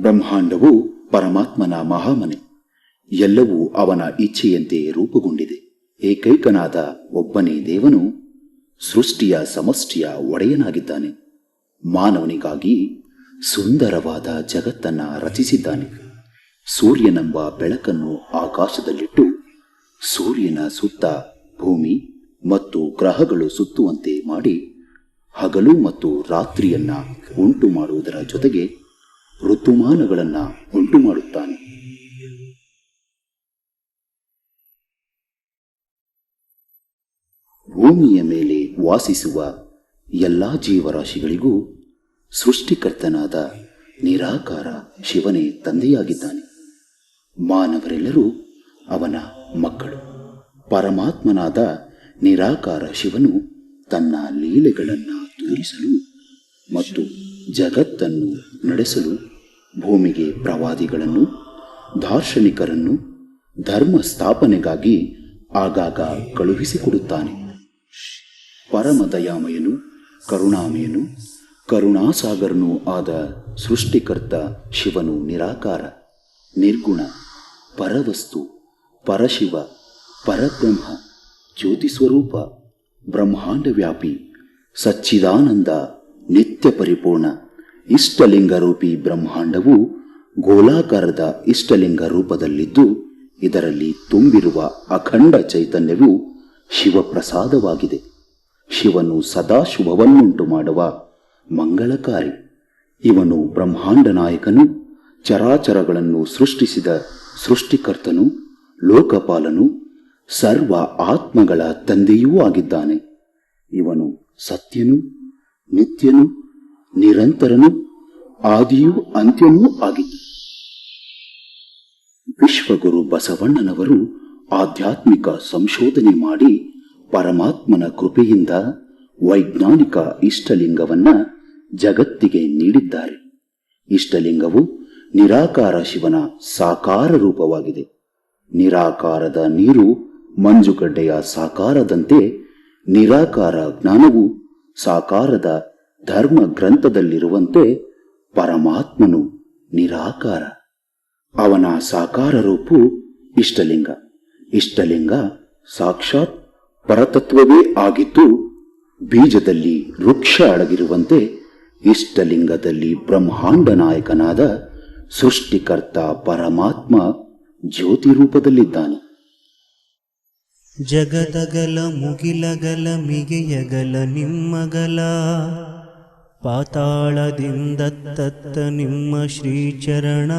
ಬ್ರಹ್ಮಾಂಡವು ಪರಮಾತ್ಮನ ಮಹಾಮನೆ. ಎಲ್ಲವೂ ಅವನ ಇಚ್ಛೆಯಂತೆ ರೂಪುಗೊಂಡಿದೆ. ಏಕೈಕನಾದ ಒಬ್ಬನೇ ದೇವನು ಸೃಷ್ಟಿಯ ಸಮಷ್ಟಿಯ ಒಡೆಯನಾಗಿದ್ದಾನೆ. ಮಾನವನಿಗಾಗಿ ಸುಂದರವಾದ ಜಗತ್ತನ್ನ ರಚಿಸಿದ್ದಾನೆ. ಸೂರ್ಯನೆಂಬ ಬೆಳಕನ್ನು ಆಕಾಶದಲ್ಲಿಟ್ಟು ಸೂರ್ಯನ ಸುತ್ತ ಭೂಮಿ ಮತ್ತು ಗ್ರಹಗಳು ಸುತ್ತುವಂತೆ ಮಾಡಿ ಹಗಲು ಮತ್ತು ರಾತ್ರಿಯನ್ನ ಉಂಟು ಮಾಡುವುದರ ಜೊತೆಗೆ ಋತುಮಾನಗಳನ್ನ ಉಂಟು ಮಾಡುತ್ತಾನೆ ಭೂಮಿಯ ಮೇಲೆ ವಾಸಿಸುವ ಎಲ್ಲಾ ಜೀವರಾಶಿಗಳಿಗೂ ಸೃಷ್ಟಿಕರ್ತನಾದ ನಿರಾಕಾರ ಶಿವನೇ ತಂದೆಯಾಗಿದ್ದಾನೆ. ಮಾನವರೆಲ್ಲರೂ ಅವನ ಮಕ್ಕಳು. ಪರಮಾತ್ಮನಾದ ನಿರಾಕಾರ ಶಿವನು ತನ್ನ ಲೀಲೆಗಳನ್ನು ತೋರಿಸಲು ಮತ್ತು ಜಗತ್ತನ್ನು ನಡೆಸಲು ಭೂಮಿಗೆ ಪ್ರವಾದಿಗಳನ್ನು, ದಾರ್ಶನಿಕರನ್ನು, ಧರ್ಮ ಸ್ಥಾಪನೆಗಾಗಿ ಆಗಾಗ ಕಳುಹಿಸಿಕೊಡುತ್ತಾನೆ. ಪರಮದಯಾಮಯನು, ಕರುಣಾಮಯನು, ಕರುಣಾಸಾಗರನೂ ಆದ ಸೃಷ್ಟಿಕರ್ತ ಶಿವನು ನಿರಾಕಾರ, ನಿರ್ಗುಣ, ಪರವಸ್ತು, ಪರಶಿವ, ಪರಬ್ರಹ್ಮ ಜ್ಯೋತಿ ಸ್ವರೂಪ ಬ್ರಹ್ಮಾಂಡ ವ್ಯಾಪಿ ಸಚ್ಚಿದಾನಂದ ನಿತ್ಯ ಪರಿಪೂರ್ಣ ಇಷ್ಟಲಿಂಗ ರೂಪಿ ಬ್ರಹ್ಮಾಂಡವು ಗೋಲಾಕಾರದ ಇಷ್ಟಲಿಂಗ ರೂಪದಲ್ಲಿದ್ದು ಇದರಲ್ಲಿ ತುಂಬಿರುವ ಅಖಂಡ ಚೈತನ್ಯವು ಶಿವಪ್ರಸಾದವಾಗಿದೆ. ಶಿವನು ಸದಾ ಶುಭವನ್ನುಂಟು ಮಾಡುವ ಮಂಗಳಕಾರಿ. ಇವನು ಬ್ರಹ್ಮಾಂಡ ನಾಯಕನು, ಚರಾಚರಗಳನ್ನು ಸೃಷ್ಟಿಸಿದ ಸೃಷ್ಟಿಕರ್ತನು, ಲೋಕಪಾಲನು, ಸರ್ವ ಆತ್ಮಗಳ ತಂದೆಯೂ ಆಗಿದ್ದಾನೆ. ಇವನು ಸತ್ಯನು, ನಿತ್ಯನು ನಿರಂತರನು ಆದಿಯೂ ಅಂತ್ಯವೂ ಆಗಿತ್ತು. ವಿಶ್ವಗುರು ಬಸವಣ್ಣನವರು ಆಧ್ಯಾತ್ಮಿಕ ಸಂಶೋಧನೆ ಮಾಡಿ ಪರಮಾತ್ಮನ ಕೃಪೆಯಿಂದ ವೈಜ್ಞಾನಿಕ ಇಷ್ಟಲಿಂಗವನ್ನ ಜಗತ್ತಿಗೆ ನೀಡಿದ್ದಾರೆ. ಇಷ್ಟಲಿಂಗವು ನಿರಾಕಾರ ಶಿವನ ಸಾಕಾರ ರೂಪವಾಗಿದೆ. ನಿರಾಕಾರದ ನೀರು ಮಂಜುಗಡ್ಡೆಯ ಸಾಕಾರದಂತೆ ನಿರಾಕಾರ ಜ್ಞಾನವು ಸಾಕಾರದ ಧರ್ಮ ಗ್ರಂಥದಲ್ಲಿರುವಂತೆ ಪರಮಾತ್ಮನು ನಿರಾಕಾರ. ಅವನ ಸಾಕಾರ ರೂಪು ಇಷ್ಟಲಿಂಗ. ಇಷ್ಟಲಿಂಗ ಸಾಕ್ಷಾತ್ ಪರತತ್ವವೇ ಆಗಿದ್ದು, ಬೀಜದಲ್ಲಿ ವೃಕ್ಷ ಅಡಗಿರುವಂತೆ ಇಷ್ಟಲಿಂಗದಲ್ಲಿ ಬ್ರಹ್ಮಾಂಡ ನಾಯಕನಾದ ಸೃಷ್ಟಿಕರ್ತ ಪರಮಾತ್ಮ ಜ್ಯೋತಿ ರೂಪದಲ್ಲಿದ್ದಾನೆ ಜಗದಗಲ ಮುಗಿಲಗಲ ಮಿಗೆಯಗಲ ನಿಮ್ಮಗಲ. ಪಾತಾಳದಿಂದ ತತ್ತ ನಿಮ್ಮ ಶ್ರೀಚರಣ.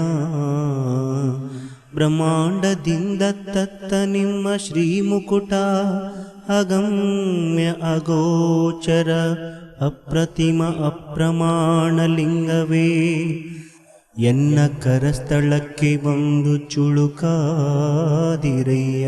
ಬ್ರಹ್ಮಾಂಡದಿಂದ ತತ್ತ ನಿಮ್ಮ ಶ್ರೀಮುಕುಟ. ಅಗಮ್ಯ ಅಗೋಚರ, ಅಪ್ರತಿಮ ಅಪ್ರಮಾಣ ಲಿಂಗವೇ. ಎನ್ನ ಕರಸ್ಥಳಕ್ಕೆ ಬಂದು ಚುಳುಕಾದಿರಯ್ಯ.